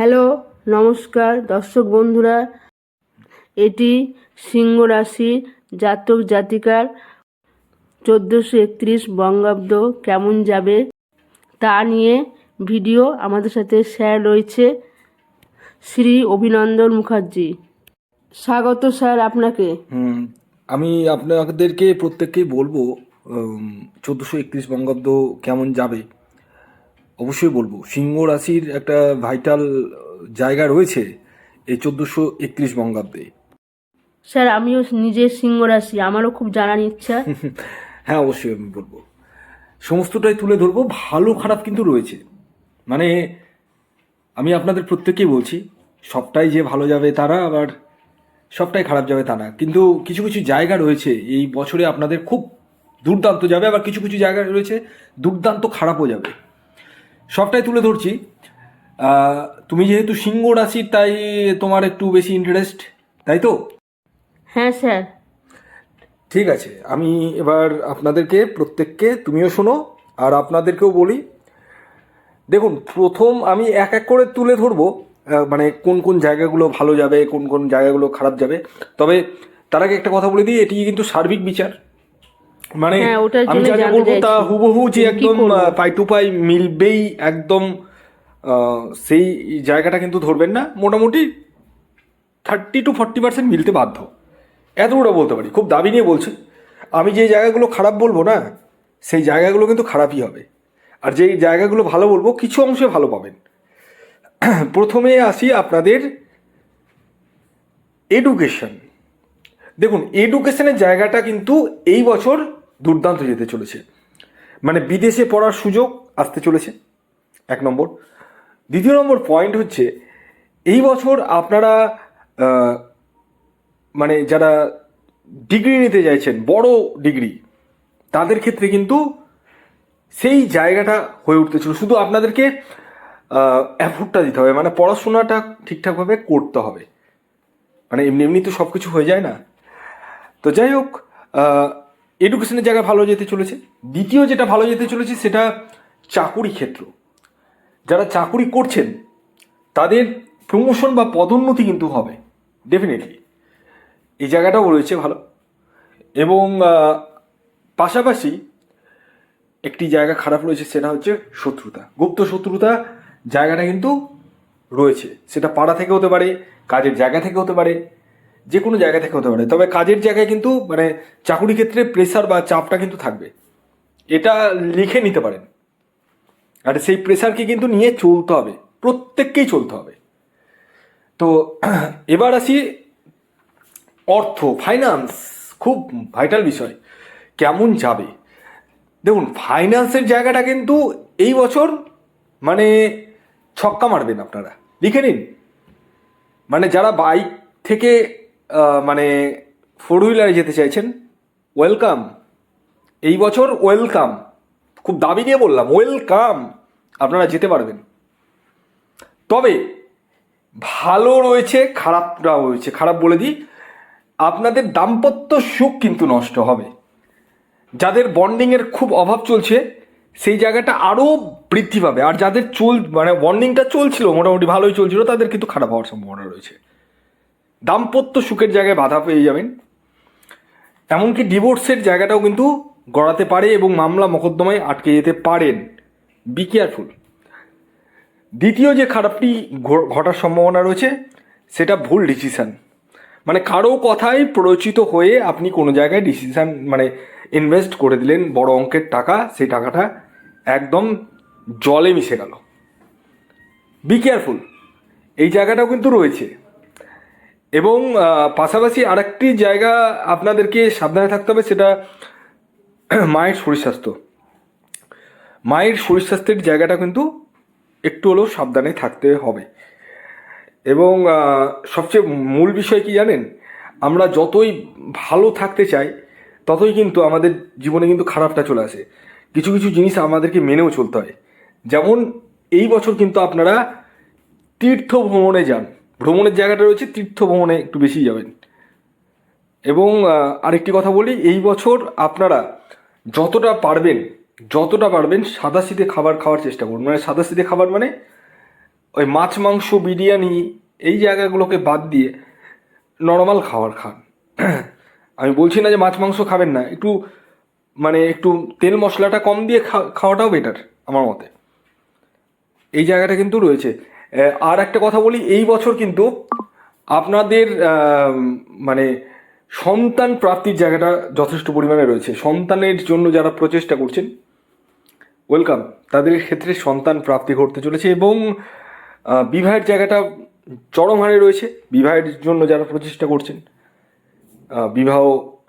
Hello, নমস্কার। দর্শক বন্ধুরা, এটি সিংহ রাশির জাতক জাতিকার চোদ্দোশো একত্রিশ বঙ্গাব্দ কেমন যাবে তা নিয়ে ভিডিও আমাদের সাথে শেয়ার রয়েছে শ্রী অভিনন্দন মুখার্জি। স্বাগত স্যার আপনাকে। আমি আপনাদেরকে প্রত্যেককেই বলব চোদ্দোশো একত্রিশ বঙ্গাব্দ কেমন যাবে। অবশ্যই বলব। সিংহ রাশির একটা ভাইটাল জায়গা রয়েছে এই চোদ্দোশো একত্রিশ বঙ্গাব্দে। স্যার আমিও নিজে সিংহ রাশি আমারও খুব জানার ইচ্ছা। হ্যাঁ অবশ্যই আমি বলব। সমস্তটাই তুলে ধরবো ভালো খারাপ কিন্তু রয়েছে। মানে আমি আপনাদের প্রত্যেকেই বলছি সবটাই যে ভালো যাবে তারা আবার সবটাই খারাপ যাবে তা না। কিন্তু কিছু কিছু জায়গা রয়েছে এই বছরে আপনাদের খুব দুর্দান্ত যাবে আবার কিছু কিছু জায়গা রয়েছে দুর্দান্ত খারাপও যাবে। সবটাই তুলে ধরছি। তুমি যেহেতু সিংহ রাশির তাই তোমার একটু বেশি ইন্টারেস্ট তাই তো? হ্যাঁ স্যার। ঠিক আছে আমি এবার আপনাদেরকে প্রত্যেককে তুমিও শোনো আর আপনাদেরকেও বলি। দেখুন প্রথম আমি এক এক করে তুলে ধরবো মানে কোন কোন জায়গাগুলো ভালো যাবে কোন কোন জায়গাগুলো খারাপ যাবে। তবে তার আগে একটা কথা বলে দিই এটি কিন্তু সার্বিক বিচার। মানে হ্যাঁ, আমি যা বলব তা হুবহু যে একদম পাই টু পাই মিলবেই একদম সেই জায়গাটা কিন্তু ধরবেন না। মোটামুটি থার্টি টু ফর্টি পার্সেন্ট মিলতে বাধ্য। এতটা বলতে পারি খুব দাবি নিয়ে বলছি। আমি যে জায়গাগুলো খারাপ বলব না সেই জায়গাগুলো কিন্তু খারাপই হবে। আর যেই জায়গাগুলো ভালো বলব কিছু অংশে ভালো পাবেন। প্রথমে আসি আপনাদের এডুকেশন দেখুন এডুকেশনের জায়গাটা কিন্তু এই বছর দুর্দান্ত যেতে চলেছে। মানে বিদেশে পড়ার সুযোগ আসতে চলেছে, এক নম্বর। দ্বিতীয় নম্বর পয়েন্ট হচ্ছে, এই বছর আপনারা মানে যারা ডিগ্রি নিতে চাইছেন, বড় ডিগ্রি তাদের ক্ষেত্রে কিন্তু সেই জায়গাটা হয়ে উঠতে ছিল শুধু আপনাদেরকে অ্যাফোর্ডটা দিতে হবে মানে পড়াশোনাটা ঠিকঠাকভাবে করতে হবে। মানে এমনি এমনি তো সব কিছু হয়ে যায় না। তো যাই হোক এডুকেশনের জায়গায় ভালো যেতে চলেছে। দ্বিতীয় যেটা ভালো যেতে চলেছে সেটা চাকুরি ক্ষেত্র। যারা চাকুরি করছেন, তাদের প্রমোশন বা পদোন্নতি কিন্তু হবে। ডেফিনেটলি এই জায়গাটাও রয়েছে ভালো। এবং পাশাপাশি একটি জায়গা খারাপ রয়েছে সেটা হচ্ছে শত্রুতা। গুপ্ত শত্রুতা জায়গাটা কিন্তু রয়েছে। সেটা পাড়া থেকে হতে পারে, কাজের জায়গা থেকে হতে পারে যে কোনো জায়গা থেকে হতে পারে। তবে কাজের জায়গায় কিন্তু মানে চাকুরি ক্ষেত্রে প্রেসার বা চাপটা কিন্তু থাকবে। এটা লিখে নিতে পারেন। আর সেই প্রেশারকে কিন্তু নিয়ে চলতে হবে। প্রত্যেককেই চলতে হবে। তো এবার আসি অর্থ ফাইন্যান্স খুব ভাইটাল বিষয়। কেমন যাবে? দেখুন ফাইন্যান্সের জায়গাটা কিন্তু এই বছর মানে ছক্কা মারবেন আপনারা। লিখে নিন। মানে যারা বাইক থেকে মানে ফোর হুইলারে যেতে চাইছেন, ওয়েলকাম। এই বছর ওয়েলকাম। খুব দাবি নিয়ে বললাম, ওয়েলকাম। আপনারা যেতে পারবেন। তবে ভালো রয়েছে, খারাপটাও রয়েছে। খারাপ বলে দিই, আপনাদের দাম্পত্য সুখ কিন্তু নষ্ট হবে। যাদের বন্ডিংয়ের খুব অভাব চলছে, সেই জায়গাটা আরও বৃদ্ধি পাবে। আর যাদের চল মানে বন্ডিংটা চলছিল, মোটামুটি ভালোই চলছিল, তাদের কিন্তু খারাপ হওয়ার সম্ভাবনা রয়েছে। দাম্পত্য সুখের জায়গায় বাধা পেয়ে যাবেন। এমনকি ডিভোর্সের জায়গাটাও কিন্তু গড়াতে পারে এবং মামলা মোকদ্দমায় আটকে যেতে পারেন। বি কেয়ারফুল দ্বিতীয় যে খারাপটি ঘটার সম্ভাবনা রয়েছে, সেটা ভুল ডিসিশান মানে কারও কথায় প্ররোচিত হয়ে আপনি কোনো জায়গায় ডিসিশান মানে ইনভেস্ট করে দিলেন বড় অঙ্কের টাকা, সেই টাকাটা একদম জলে মিশে গেল। বি কেয়ারফুল এই জায়গাটাও কিন্তু রয়েছে। এবং পাশাপাশি আরেকটি জায়গা আপনাদেরকে সাবধানে থাকতে হবে, সেটা মায়ের শরীর স্বাস্থ্য। মায়ের শরীর স্বাস্থ্যের জায়গাটা কিন্তু একটু হলেও সাবধানে থাকতে হবে। এবং সবচেয়ে মূল বিষয় কি জানেন? আমরা যতই ভালো থাকতে চাই, ততই কিন্তু আমাদের জীবনে কিন্তু খারাপটা চলে আসে। কিছু কিছু জিনিস আমাদেরকে মেনেও চলতে হয়। যেমন, এই বছর কিন্তু আপনারা তীর্থ ভ্রমণে যান। ভ্রমণের জায়গাটা রয়েছে তীর্থ ভ্রমণে একটু বেশি যাবেন। এবং আরেকটি কথা বলি, এই বছর আপনারা যতটা পারবেন যতটা পারবেন সাদা সিধে খাবার খাওয়ার চেষ্টা করুন। মানে সাদা সিধে খাবার মানে ওই মাছ, মাংস, বিরিয়ানি এই জায়গাগুলোকে বাদ দিয়ে নর্মাল খাবার খান। আমি বলছি না যে মাছ, মাংস খাবেন না, একটু মানে একটু তেল মশলাটা কম দিয়ে খাওয়াটাও বেটার আমার মতে। এই জায়গাটা কিন্তু রয়েছে। আর একটা কথা বলি, এই বছর কিন্তু আপনাদের মানে সন্তান প্রাপ্তির জায়গাটা যথেষ্ট পরিমাণে রয়েছে। সন্তানের জন্য যারা প্রচেষ্টা করছেন ওয়েলকাম তাদের ক্ষেত্রে সন্তান প্রাপ্তি ঘটতে চলেছে এবং বিবাহের জায়গাটা চরম হারে রয়েছে। বিবাহের জন্য যারা প্রচেষ্টা করছেন বিবাহ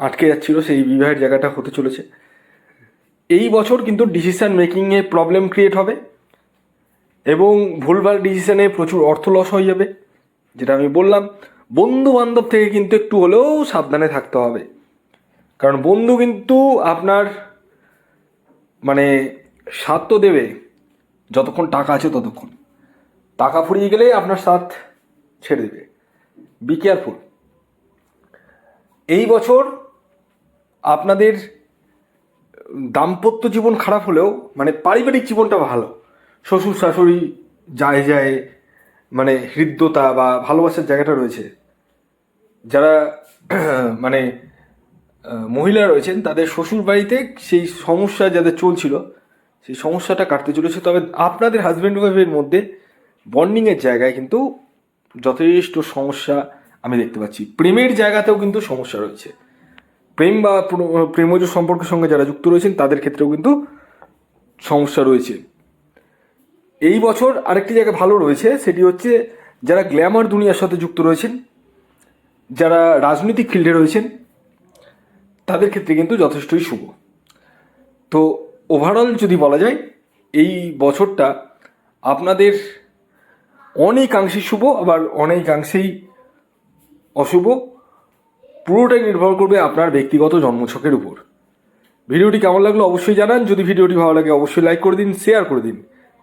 আটকে যাচ্ছিল, সেই বিবাহের জায়গাটা হতে চলেছে। এই বছর কিন্তু ডিসিশান মেকিংয়ে প্রবলেম ক্রিয়েট হবে। এবং ভুলভাল ডিসিশনে প্রচুর অর্থ লস হয়ে যাবে, যেটা আমি বললাম। বন্ধু বান্ধব থেকে কিন্তু একটু হলেও সাবধানে থাকতে হবে। কারণ বন্ধু কিন্তু আপনার মানে সাথ তো দেবে, যতক্ষণ টাকা আছে ততক্ষণ। টাকা ফুরিয়ে গেলে আপনার সাথ ছেড়ে দেবে। বি কেয়ারফুল এই বছর আপনাদের দাম্পত্য জীবন খারাপ হলেও মানে পারিবারিক জীবনটা ভালো। শ্বশুর শাশুড়ি যায় যায় মানে হৃদ্যতা বা ভালোবাসার জায়গাটা রয়েছে। যারা মানে মহিলা রয়েছেন, তাদের শ্বশুর বাড়িতে সেই সমস্যা যাদের চলছিল, সেই সমস্যাটা কাটতে চলেছে। তবে আপনাদের হাজব্যান্ড ওয়াইফের মধ্যে বন্ডিংয়ের জায়গায় কিন্তু যথেষ্ট সমস্যা আমি দেখতে পাচ্ছি। প্রেমের জায়গাতেও কিন্তু সমস্যা রয়েছে। প্রেম বা প্র- প্রেমজ সম্পর্কের সঙ্গে যারা যুক্ত রয়েছেন, তাদের ক্ষেত্রেও কিন্তু সমস্যা রয়েছে। এই বছর আরেকটি জায়গা ভালো রয়েছে, সেটি হচ্ছে যারা গ্ল্যামার দুনিয়ার সাথে যুক্ত রয়েছেন, যারা রাজনৈতিক ফিল্ডে রয়েছেন, তাদের ক্ষেত্রে কিন্তু যথেষ্টই শুভ। তো ওভারঅল যদি বলা যায়, এই বছরটা আপনাদের অনেকাংশেই শুভ, আবার অনেকাংশেই অশুভ। পুরোটাই নির্ভর করবে আপনার ব্যক্তিগত জন্মছকের উপর। ভিডিওটি কেমন লাগল অবশ্যই জানান। যদি ভিডিওটি ভালো লাগে, অবশ্যই লাইক করে দিন শেয়ার করে দিন।